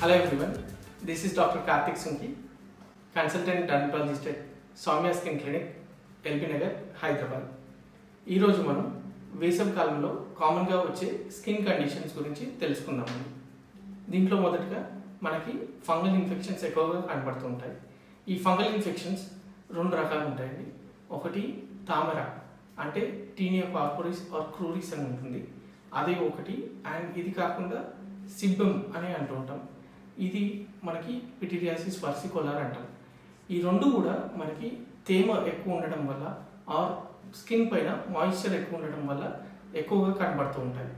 Hello everyone this is doctor Karthik Sunki consultant dermatologist at Soumya skin clinic LB Nagar Hyderabad ఈరోజు మనం వేసవి కాలంలో కామన్గా వచ్చే స్కిన్ కండిషన్స్ గురించి తెలుసుకుందామండి. దీంట్లో మొదటగా మనకి ఫంగల్ ఇన్ఫెక్షన్స్ ఎక్కువగా కనబడుతుంటాయి ఈ ఫంగల్ ఇన్ఫెక్షన్స్ రెండు రకాలు ఉంటాయండి. ఒకటి తామర అంటే టీనియా కార్పొరిస్ ఆర్ క్రూరిస్ అని ఉంటుంది. అది ఒకటి అండ్ ఇది కాకుండా సిబ్బం అని అంటూ ఉంటాం. ఇది మనకి పిటిరియాసిస్ వర్సికోలార్ అంటాం. ఈ రెండు కూడా మనకి తేమ ఎక్కువ ఉండడం వల్ల ఆర్ స్కిన్ పైన మాయిశ్చర్ ఎక్కువ ఉండడం వల్ల ఎక్కువగా కనబడుతూ ఉంటాయి.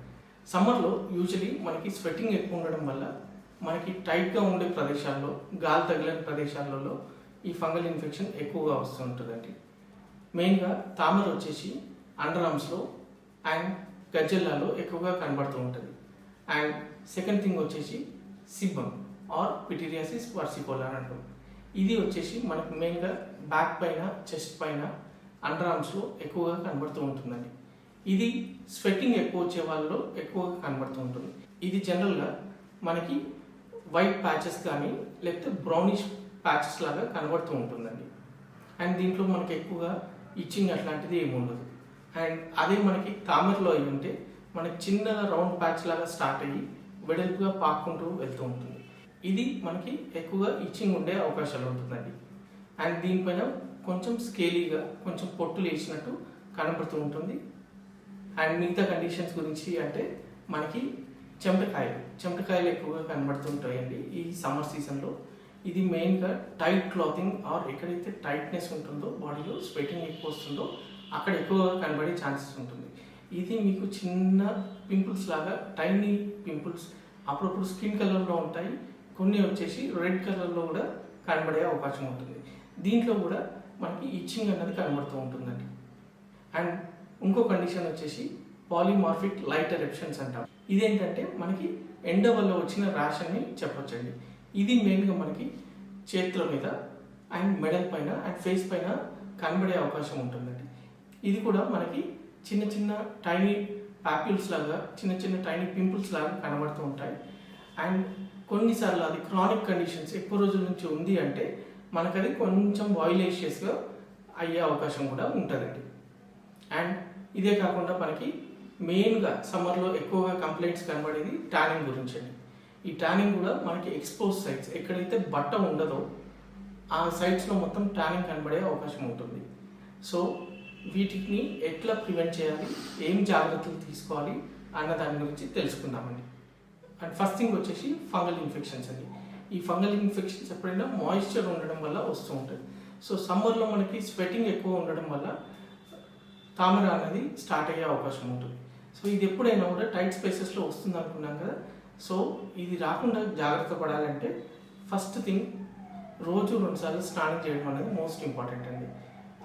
సమ్మర్లో యూజువలీ మనకి స్వెట్టింగ్ ఎక్కువ ఉండడం వల్ల మనకి టైట్గా ఉండే ప్రదేశాల్లో గాలి తగిలిన ప్రదేశాలలో ఈ ఫంగల్ ఇన్ఫెక్షన్ ఎక్కువగా వస్తుంటుందండి మెయిన్గా తామర వచ్చేసి అండర్ ఆర్మ్స్లో అండ్ గజ్జెల్లాలో ఎక్కువగా కనబడుతూ ఉంటుంది. అండ్ సెకండ్ థింగ్ వచ్చేసి సిబ్బం. ఆర్ పిటీరియాసిస్ వర్సికోలా అంటాం. ఇది వచ్చేసి మనకు మెయిన్గా బ్యాక్ పైన చెస్ట్ పైన అండర్ ఆర్మ్స్లో ఎక్కువగా కనబడుతూ ఉంటుందండి. ఇది స్వెట్టింగ్ ఎక్కువ వచ్చే వాళ్ళలో ఎక్కువగా కనబడుతూ ఉంటుంది. ఇది జనరల్గా మనకి వైట్ ప్యాచెస్ కానీ లేకపోతే బ్రౌనిష్ ప్యాచెస్ లాగా కనబడుతూ ఉంటుందండి. అండ్ దీంట్లో మనకి ఎక్కువగా ఇచ్చింగ్ అట్లాంటిది ఏమి ఉండదు. అండ్ అదే మనకి తామరలో అయి ఉంటే మనకి చిన్న రౌండ్ ప్యాచ్ లాగా స్టార్ట్ అయ్యి వెడల్పుగా పాక్కుంటూ వెళ్తూ ఉంటుంది. ఇది మనకి ఎక్కువగా ఇచ్చింగ్ ఉండే అవకాశాలు ఉంటుందండి. అండ్ దీనిపైన కొంచెం స్కేలీగా కొంచెం పొట్టులు వేసినట్టు కనబడుతూ ఉంటుంది. అండ్ మిగతా కండిషన్స్ గురించి అంటే మనకి చెమటకాయలు చెమటకాయలు ఎక్కువగా కనబడుతుంటాయండి ఈ సమ్మర్ సీజన్లో ఇది మెయిన్గా టైట్ క్లాతింగ్ ఆర్ ఎక్కడైతే టైట్నెస్ ఉంటుందో బాడీలో స్వెటింగ్ ఎక్కువ వస్తుందో అక్కడ ఎక్కువగా కనబడే ఛాన్సెస్ ఉంటుంది. ఇది మీకు చిన్న పింపుల్స్ లాగా టైనీ పింపుల్స్ అప్పుడప్పుడు స్కిన్ కలర్లో ఉంటాయి. కొన్ని వచ్చేసి రెడ్ కలర్లో కూడా కనబడే అవకాశం ఉంటుంది. దీంట్లో కూడా మనకి ఇచ్చింగ్ అన్నది కనబడుతూ ఉంటుందండి. అండ్ ఇంకో కండిషన్ వచ్చేసి పాలిమార్ఫిక్ లైట్ ఎరప్షన్స్ అంటాం. ఇదేంటంటే మనకి ఎండ వల్ల వచ్చిన ర్యాష్ అని చెప్పొచ్చండి. ఇది మెయిన్గా మనకి చేతుల మీద అండ్ మెడల్ పైన అండ్ ఫేస్ పైన కనబడే అవకాశం ఉంటుందండి. ఇది కూడా మనకి చిన్న చిన్న టైనీ ప్యాప్యూల్స్ లాగా చిన్న చిన్న టైనీ పింపుల్స్ లాగా కనబడుతూ ఉంటాయి. అండ్ కొన్నిసార్లు అది క్రానిక్ కండిషన్స్ ఎక్కువ రోజుల నుంచి ఉంది అంటే మనకు అది కొంచెం వాయిలేషియస్గా అయ్యే అవకాశం కూడా ఉంటుందండి. అండ్ ఇదే కాకుండా మనకి మెయిన్గా సమ్మర్లో ఎక్కువగా కంప్లైంట్స్ కనబడేది ట్యానింగ్ గురించి అండి ఈ ట్యానింగ్ కూడా మనకి ఎక్స్పోజ్ సైట్స్ ఎక్కడైతే బట్ట ఉండదో ఆ సైట్స్లో మొత్తం ట్యానింగ్ కనబడే అవకాశం ఉంటుంది. సో వీటిని ఎట్లా ప్రివెంట్ చేయాలి? ఏం జాగ్రత్తలు తీసుకోవాలి? అన్న దాని గురించి తెలుసుకుందామండి. అండ్ ఫస్ట్ థింగ్ వచ్చేసి ఫంగల్ ఇన్ఫెక్షన్స్ అండి. ఈ ఫంగల్ ఇన్ఫెక్షన్స్ ఎప్పుడైనా మాయిశ్చర్ ఉండడం వల్ల వస్తూ ఉంటుంది. సో సమ్మర్లో మనకి స్వెటింగ్ ఎక్కువ ఉండడం వల్ల తామర అనేది స్టార్ట్ అయ్యే అవకాశం ఉంటుంది. సో ఇది ఎప్పుడైనా కూడా టైట్ స్పేసెస్లో వస్తుంది అనుకున్నాం కదా. సో ఇది రాకుండా జాగ్రత్త పడాలంటే ఫస్ట్ థింగ్ రోజు రెండుసార్లు స్నానం చేయడం అనేది మోస్ట్ ఇంపార్టెంట్ అండి.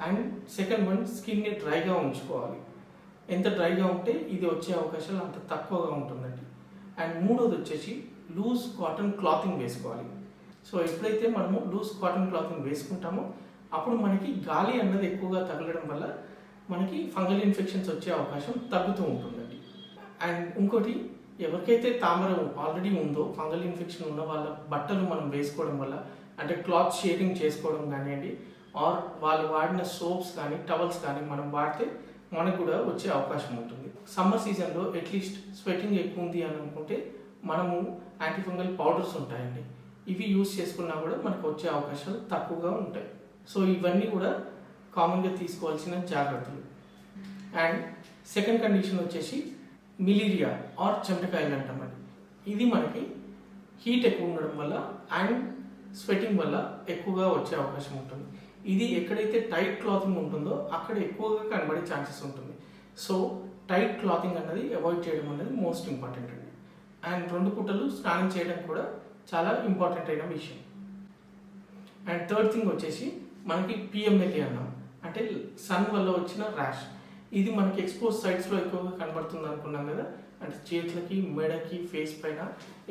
అండ్ సెకండ్ వన్ స్కిన్ని డ్రైగా ఉంచుకోవాలి. ఎంత డ్రైగా ఉంటే ఇది వచ్చే అవకాశాలు అంత తక్కువగా ఉంటుందండి. అండ్ మూడోది వచ్చేసి లూజ్ కాటన్ క్లాతింగ్ వేసుకోవాలి. సో ఎప్పుడైతే మనము లూజ్ కాటన్ క్లాతింగ్ వేసుకుంటామో అప్పుడు మనకి గాలి అన్నది ఎక్కువగా తగలడం వల్ల మనకి ఫంగల్ ఇన్ఫెక్షన్స్ వచ్చే అవకాశం తగ్గుతూ ఉంటుందండి. అండ్ ఇంకోటి ఎవరికైతే తామర ఆల్రెడీ ఉందో ఫంగల్ ఇన్ఫెక్షన్ ఉన్న వాళ్ళ బట్టలు మనం వేసుకోవడం వల్ల అంటే క్లాత్ షేరింగ్ చేసుకోవడం కానివ్వండి ఆర్ వాళ్ళు వాడిన సోప్స్ కానీ టవల్స్ కానీ మనం వాడితే మనకు కూడా వచ్చే అవకాశం ఉంటుంది. సమ్మర్ సీజన్లో అట్లీస్ట్ స్వెటింగ్ ఎక్కువ ఉంది అని అనుకుంటే మనము యాంటీఫంగల్ పౌడర్స్ ఉంటాయండి. ఇవి యూస్ చేసుకున్నా కూడా మనకు వచ్చే అవకాశాలు తక్కువగా ఉంటాయి. సో ఇవన్నీ కూడా కామన్గా తీసుకోవాల్సిన జాగ్రత్తలు. అండ్ సెకండ్ కండిషన్ వచ్చేసి మిలీరియా ఆర్ చెమటకాయలు అంటామండి ఇది మనకి హీట్ ఎక్కువ ఉండడం వల్ల అండ్ స్వెటింగ్ వల్ల ఎక్కువగా వచ్చే అవకాశం ఉంటుంది. ఇది ఎక్కడైతే టైట్ క్లాతింగ్ ఉంటుందో అక్కడ ఎక్కువగా కనబడే ఛాన్సెస్ ఉంటుంది. సో టైట్ క్లాతింగ్ అన్నది అవాయిడ్ చేయడం అనేది మోస్ట్ ఇంపార్టెంట్ అండి. అండ్ రెండు పుట్టలు స్నానం చేయడం కూడా చాలా ఇంపార్టెంట్ అయిన విషయం. అండ్ థర్డ్ థింగ్ వచ్చేసి మనకి పిఎంఎల్ఏ అన్నాం. అంటే సన్ వల్ల వచ్చిన ర్యాష్ ఇది మనకి ఎక్స్పోజ్ సైడ్స్లో ఎక్కువగా కనబడుతుంది అనుకున్నాం కదా. అంటే చేతులకి మెడకి ఫేస్ పైన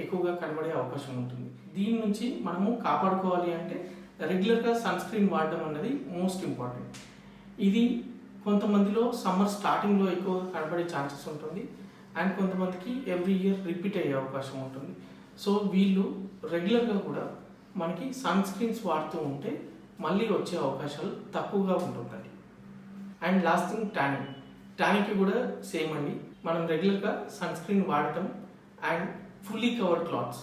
ఎక్కువగా కనబడే అవకాశం ఉంటుంది. దీని నుంచి మనము కాపాడుకోవాలి అంటే రెగ్యులర్గా సన్ స్క్రీన్ వాడడం అన్నది మోస్ట్ ఇంపార్టెంట్. ఇది కొంతమందిలో సమ్మర్ స్టార్టింగ్లో ఎక్కువ కనబడే ఛాన్సెస్ ఉంటుంది. అండ్ కొంతమందికి ఎవ్రీ ఇయర్ రిపీట్ అయ్యే అవకాశం ఉంటుంది. సో వీళ్ళు రెగ్యులర్గా కూడా మనకి సన్ స్క్రీన్స్ వాడుతూ ఉంటే మళ్ళీ వచ్చే అవకాశాలు తక్కువగా ఉంటుందండి అండ్ లాస్ట్ థింగ్ ట్యానింగ్. ట్యానింగ్కి కూడా సేమ్ అండి. మనం రెగ్యులర్గా సన్ స్క్రీన్ వాడటం అండ్ ఫుల్లీ కవర్ క్లాత్స్.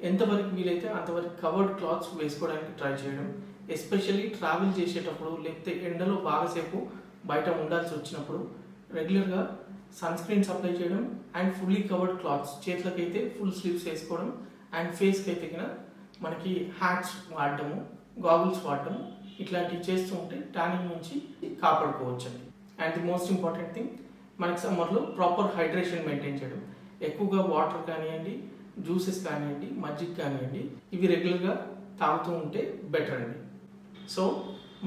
ఎంతవరకు వీలైతే అంతవరకు కవర్డ్ క్లాత్స్ వేసుకోవడానికి ట్రై చేయడం ఎస్పెషల్లీ ట్రావెల్ చేసేటప్పుడు లేకపోతే ఎండలో బాగాసేపు బయట ఉండాల్సి వచ్చినప్పుడు రెగ్యులర్గా సన్ స్క్రీన్స్ అప్లై చేయడం అండ్ ఫుల్లీ కవర్డ్ క్లాత్స్ చేతులకైతే ఫుల్ స్లీవ్స్ వేసుకోవడం అండ్ ఫేస్కి అయితే కింద మనకి హ్యాట్స్ వాడటము గాగుల్స్ వాడటము ఇట్లాంటివి చేస్తూ ఉంటే ట్యానింగ్ నుంచి కాపాడుకోవచ్చు అండి and the most important thing మనకి సమ్మర్లో ప్రాపర్ హైడ్రేషన్ మెయింటైన్ చేయడం. ఎక్కువగా వాటర్ కానివ్వండి జ్యూసెస్ కానివ్వండి మజ్జిగ కానివ్వండి ఇవి రెగ్యులర్గా తాగుతూ ఉంటే బెటర్ అండి. సో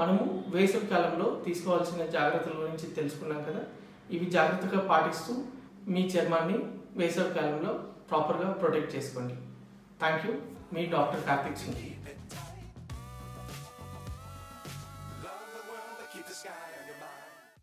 మనము వేసవి కాలంలో తీసుకోవాల్సిన జాగ్రత్తల గురించి తెలుసుకున్నాం కదా ఇవి జాగ్రత్తగా పాటిస్తూ మీ చర్మాన్ని వేసవి కాలంలో ప్రాపర్గా ప్రొటెక్ట్ చేసుకోండి. థ్యాంక్ యూ మీ డాక్టర్ కార్తిక్ సింగ్.